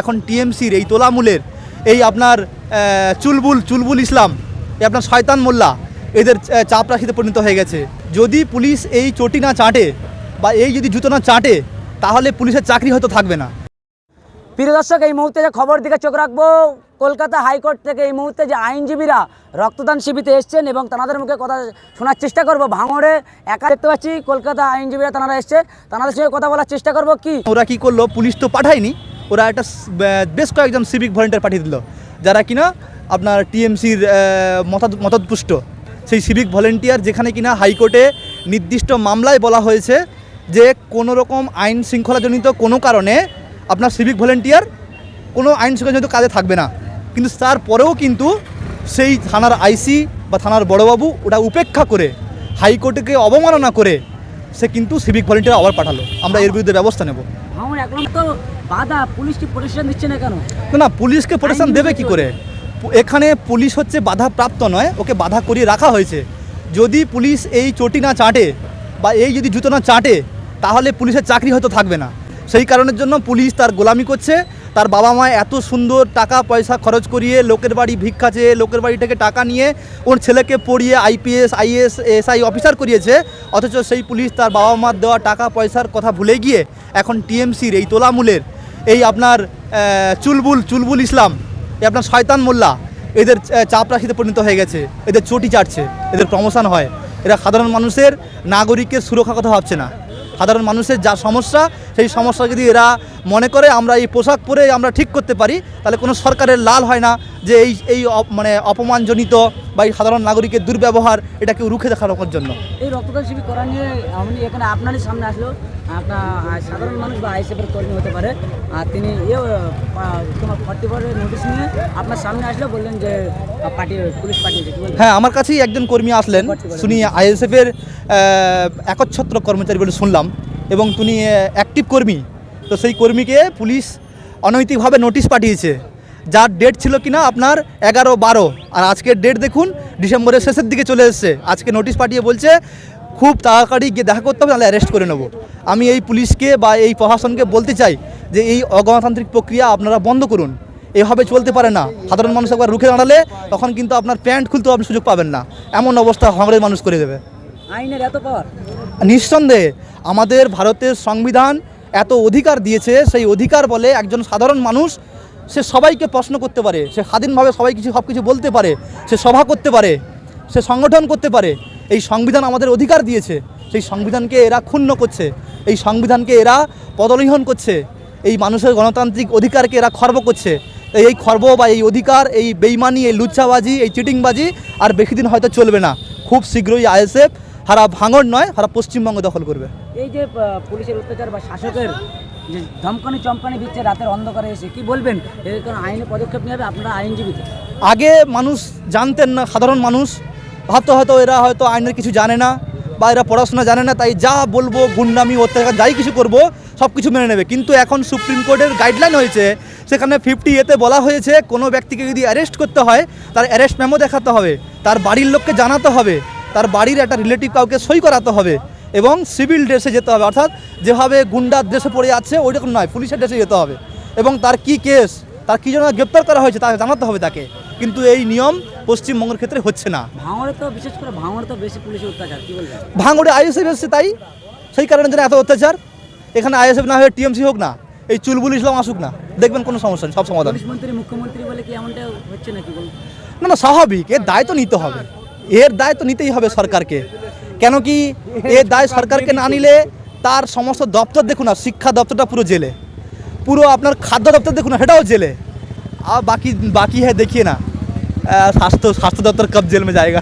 এখন টিএমসির এই তোলামূলের এই আপনার চুলবুল চুলবুল ইসলাম এই আপনার শয়তান মোল্লা এদের আহ, চাপরাশিতে পরিণত হয়ে গেছে। যদি পুলিশ এই চটি না চাটে বা এই যদি জুতো না চাটে তাহলে পুলিশের চাকরি হয়তো থাকবে না। প্রিয় দর্শক এই মুহূর্তে যে খবর দিকে চোখ রাখব কলকাতা হাইকোর্ট থেকে এই মুহূর্তে যে আইনজীবীরা রক্তদান শিবিতে এসছেন এবং তাদের মুখে কথা শোনার চেষ্টা করব। ভাঙড়ে একা দেখতে পাচ্ছি কলকাতা আইনজীবীরা তারা এসছে তাদের সঙ্গে কথা বলার চেষ্টা করব কি? ওরা কি করল? পুলিশ তো পাঠায়নি। ওরা একটা বেশ কয়েকজন সিভিক ভলেন্টিয়ার পাঠিয়ে দিল। যারা কিনা আপনার টিএমসির মত মতপুষ্ট সেই সিভিক ভলেন্টিয়ার যেখানে কিনা হাইকোর্টে নির্দিষ্ট মামলায় বলা হয়েছে যে কোনো রকম আইন শৃঙ্খলাজনিত কোনো কারণে আপনার সিভিক ভলেন্টিয়ার কোনো আইন শৃঙ্খলাজনিত কাজে থাকবে না। কিন্তু তারপরেও কিন্তু সেই থানার আইসি বা থানার বড়বাবু ওটা উপেক্ষা করে, হাইকোর্টকে অবমাননা করে সে কিন্তু সিভিক ভলেন্টিয়ার আবার পাঠালো। আমরা এর বিরুদ্ধে ব্যবস্থা নেব। ভাঙড় এখন তো বাধা পুলিশকে প্রোটেকশন দিচ্ছে না কেন? না পুলিশকে প্রোটেকশন দেবে কি করে? এখানে পুলিশ হচ্ছে বাধা প্রাপ্ত নয়, ওকে বাধা করিয়ে রাখা হয়েছে। যদি পুলিশ এই চটি না চাটে বা এই যদি জুতো না চাটে, তাহলে পুলিশের চাকরি হয়তো থাকবে না। সেই কারণের জন্য পুলিশ তার গোলামি করছে তার বাবা মা এত সুন্দর টাকা পয়সা খরচ করিয়ে লোকের বাড়ি ভিক্ষা চেয়ে লোকের বাড়ি থেকে টাকা নিয়ে ওর ছেলেকে পড়িয়ে আইপিএস, আইএস, এসআই অফিসার করিয়েছে। অথচ সেই পুলিশ তার বাবা মার দেওয়া টাকা পয়সার কথা ভুলে গিয়ে এখন টিএমসির এই তোলামূলের এই আপনার চুলবুল চুলবুল ইসলাম, এই আপনার শয়তান মোল্লা, এদের চাপরাশিতে পরিণত হয়ে গেছে। এদের চটি চাটছে, এদের প্রমোশন হয়। এরা সাধারণ মানুষের নাগরিকের সুরক্ষা কথা ভাবছে না। সাধারণ মানুষের যা সমস্যা, সেই সমস্যা যদি এরা মনে করে আমরা এই পোশাক পরে আমরা ঠিক করতে পারি তাহলে কোনো সরকারের লাল হয় না যে এই এই মানে অপমানজনিত বা এই সাধারণ নাগরিকের দুর্ব্যবহার এটাকে রুখে দেখানোর জন্য। এই রক্তদান শিবির করা নিয়ে আপনি এখানে আপনারই সামনে আসলো। আপনার সাধারণ মানুষ বা আইসিএফের কর্মী হতে পারে। আর তিনি ইয়ে তোমার ফর্টি ফোরের নোটিশ নিয়ে আপনার সামনে আসলো বললেন যে পার্টি পুলিশ পার্টি হ্যাঁ আমার কাছেই একজন কর্মী আসলেন। শুনি আইএসএফের একচ্ছত্র কর্মচারী বলে শুনলাম। এবং তিনি অ্যাক্টিভ কর্মী। তো সেই কর্মীকে পুলিশ অনৈতিকভাবে নোটিশ পাঠিয়েছে। যার ডেট ছিল কিনা আপনার এগারো বারো। আর আজকের ডেট দেখুন ডিসেম্বরের শেষের দিকে চলে এসছে। আজকে নোটিশ পাঠিয়ে বলছে খুব তাড়াতাড়ি গিয়ে দেখা করতে হবে তাহলে অ্যারেস্ট করে নেব। আমি এই পুলিশকে বা এই প্রশাসনকে বলতে চাই যে এই অগণতান্ত্রিক প্রক্রিয়া আপনারা বন্ধ করুন। এভাবে চলতে পারে না। সাধারণ মানুষ একবার রুখে দাঁড়ালে তখন কিন্তু আপনার প্যান্ট খুলতেও আপনি সুযোগ পাবেন না। এমন অবস্থা হাঙড়ের মানুষ করে দেবে। আইনের এত পাওয়ার? নিঃসন্দেহে আমাদের ভারতের সংবিধান এত অধিকার দিয়েছে, সেই অধিকার বলে একজন সাধারণ মানুষ, সে সবাইকে প্রশ্ন করতে পারে, সে স্বাধীনভাবে সবাই কিছু, সব কিছু বলতে পারে, সে সভা করতে পারে, সে সংগঠন করতে পারে, এই সংবিধান আমাদের অধিকার দিয়েছে, সেই সংবিধানকে এরা ক্ষুণ্ণ করছে, এই সংবিধানকে এরা পদলিহন করছে, এই মানুষের গণতান্ত্রিক অধিকারকে এরা খর্ব করছে, এই খর্ব বা এই অধিকার, এই বেইমানি, এই লুচ্চাবাজি এই চিটিংবাজি আর বেশি দিন হয়তো চলবে না। খুব শীঘ্রই আইএসএফ হারা ভাঙড় নয় হারা পশ্চিমবঙ্গ দখল করবে। এই যে পুলিশের অত্যাচার বা শাসকের যে ধমকানি চমকানি দিচ্ছে রাতের অন্ধকারে এসে কি বলবেন? এর কারণ আইনে পদক্ষেপ নেবে আপনারা আইনজীবী আগে মানুষ জানতেন না সাধারণ মানুষ। ভাবতো হয়তো এরা হয়তো আইনের কিছু জানে না বা এরা পড়াশোনা জানে না তাই যা বলব গুন্ডামি অত্যাচার যাই কিছু করব সব কিছু মেনে নেবে। কিন্তু এখন সুপ্রিম কোর্টের গাইডলাইন হয়েছে সেখানে ফিফটি এতে বলা হয়েছে কোনো ব্যক্তিকে যদি অ্যারেস্ট করতে হয় তার অ্যারেস্ট মেমো দেখাতে হবে তার বাড়ির লোককে জানাতে হবে তার বাড়ির একটা রিলেটিভ কাউকে সই করাতে হবে এবং সিভিল ড্রেসে যেতে হবে। অর্থাৎ যেভাবে গুন্ডার ড্রেসে পড়ে আছে ওই রকম নয় পুলিশের ড্রেসে যেতে হবে। এবং তার কি কেস তার কী জন্য গ্রেপ্তার করা হয়েছে তা জানাতে হবে তাকে। কিন্তু এই নিয়ম পশ্চিমবঙ্গের ক্ষেত্রে হচ্ছে না। ভাঙড়ে তো বিশেষ করে ভাঙড়ে তো বেশি পুলিশের অত্যাচার কি বলবেন? ভাঙড়ে আইএসএফ এসছে তাই? সেই কারণে যেন এত অত্যাচার? এখানে আইএসএফ না হয়ে টিএমসি হোক না এই চুলবুল ইসলাম আসুক না দেখবেন কোনো সমস্যা নেই সব সমাধান। মুখ্যমন্ত্রী বলে কি এমনটা হচ্ছে নাকি না না স্বাভাবিক এর দায় তো নিতে হবে। এর দায় তো নিতেই হবে সরকারকে। কেন কি এর দায় সরকারকে না নিলে তার সমস্ত দপ্তর দেখুন আর শিক্ষা দপ্তরটা পুরো জেলে। পুরো আপনার খাদ্য দপ্তর দেখুন সেটাও জেলে। আর বাকি বাকি হ্যাঁ দেখিয়ে না। স্বাস্থ্য স্বাস্থ্য দপ্তর কব জেলমে যায়গা?